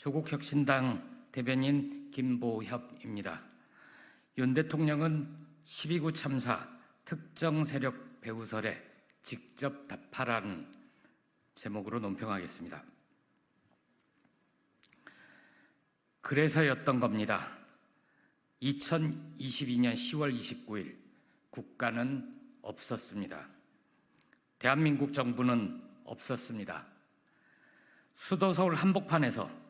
조국 혁신당 대변인 김보협입니다. 윤 대통령은 12구 참사 특정 세력 배후설에 직접 답하라는 제목으로 논평하겠습니다. 그래서였던 겁니다. 2022년 10월 29일 국가는 없었습니다. 대한민국 정부는 없었습니다. 수도 서울 한복판에서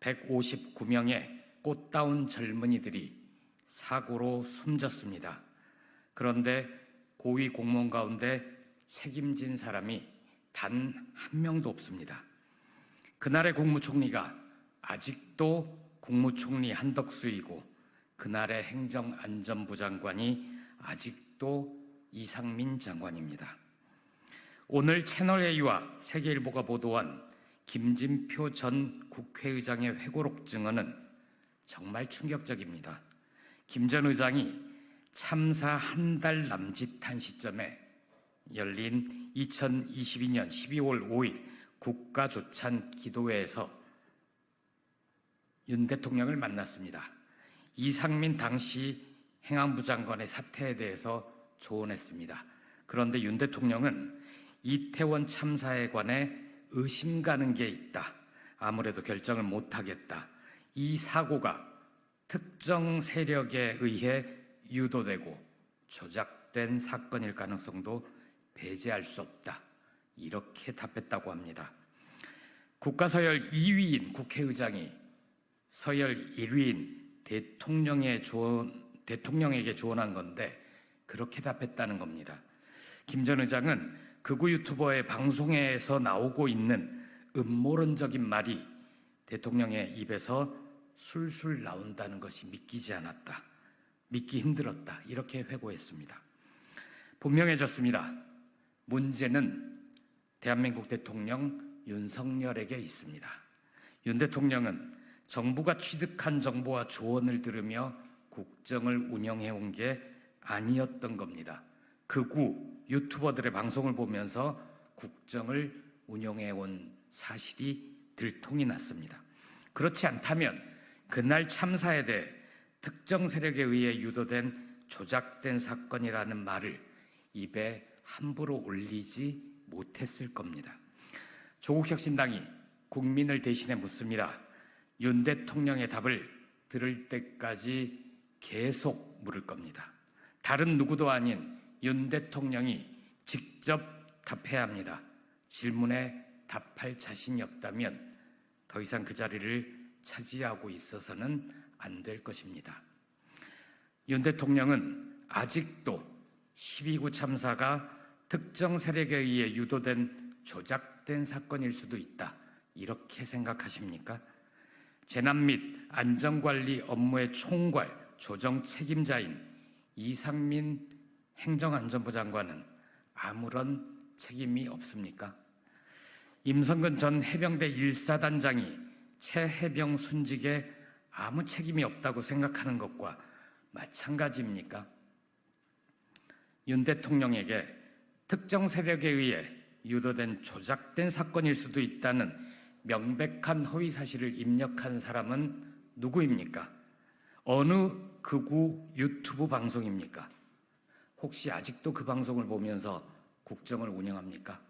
159명의 꽃다운 젊은이들이 사고로 숨졌습니다. 그런데 고위 공무원 가운데 책임진 사람이 단 한 명도 없습니다. 그날의 국무총리가 아직도 국무총리 한덕수이고 그날의 행정안전부 장관이 아직도 이상민 장관입니다. 오늘 채널A와 세계일보가 보도한 김진표 전 국회의장의 회고록 증언은 정말 충격적입니다. 김 전 의장이 참사 한 달 남짓한 시점에 열린 2022년 12월 5일 국가조찬 기도회에서 윤 대통령을 만났습니다. 이상민 당시 행안부 장관의 사태에 대해서 조언했습니다. 그런데 윤 대통령은 이태원 참사에 관해 의심 가는 게 있다. 아무래도 결정을 못 하겠다. 이 사고가 특정 세력에 의해 유도되고 조작된 사건일 가능성도 배제할 수 없다. 이렇게 답했다고 합니다. 국가서열 2위인 국회의장이 서열 1위인 대통령의 조언, 대통령에게 조언한 건데 그렇게 답했다는 겁니다. 김 전 의장은 극우 유튜버의 방송에서 나오고 있는 음모론적인 말이 대통령의 입에서 술술 나온다는 것이 믿기지 않았다. 믿기 힘들었다. 이렇게 회고했습니다. 분명해졌습니다. 문제는 대한민국 대통령 윤석열에게 있습니다. 윤 대통령은 정부가 취득한 정보와 조언을 들으며 국정을 운영해 온 게 아니었던 겁니다. 극우 유튜버들의 방송을 보면서 국정을 운영해 온 사실이 들통이 났습니다. 그렇지 않다면 그날 참사에 대해 특정 세력에 의해 유도된 조작된 사건이라는 말을 입에 함부로 올리지 못했을 겁니다. 조국 혁신당이 국민을 대신해 묻습니다. 윤 대통령의 답을 들을 때까지 계속 물을 겁니다. 다른 누구도 아닌 윤 대통령이 직접 답해야 합니다. 질문에 답할 자신이 없다면 더 이상 그 자리를 차지하고 있어서는 안 될 것입니다. 윤 대통령은 아직도 12구 참사가 특정 세력에 의해 유도된 조작된 사건일 수도 있다. 이렇게 생각하십니까? 재난 및 안전관리 업무의 총괄 조정 책임자인 이상민 행정안전부 장관은 아무런 책임이 없습니까? 임성근 전 해병대 1사단장이 최 해병 순직에 아무 책임이 없다고 생각하는 것과 마찬가지입니까? 윤 대통령에게 특정 세력에 의해 유도된 조작된 사건일 수도 있다는 명백한 허위 사실을 입력한 사람은 누구입니까? 어느 극우 유튜브 방송입니까? 혹시 아직도 그 방송을 보면서 국정을 운영합니까?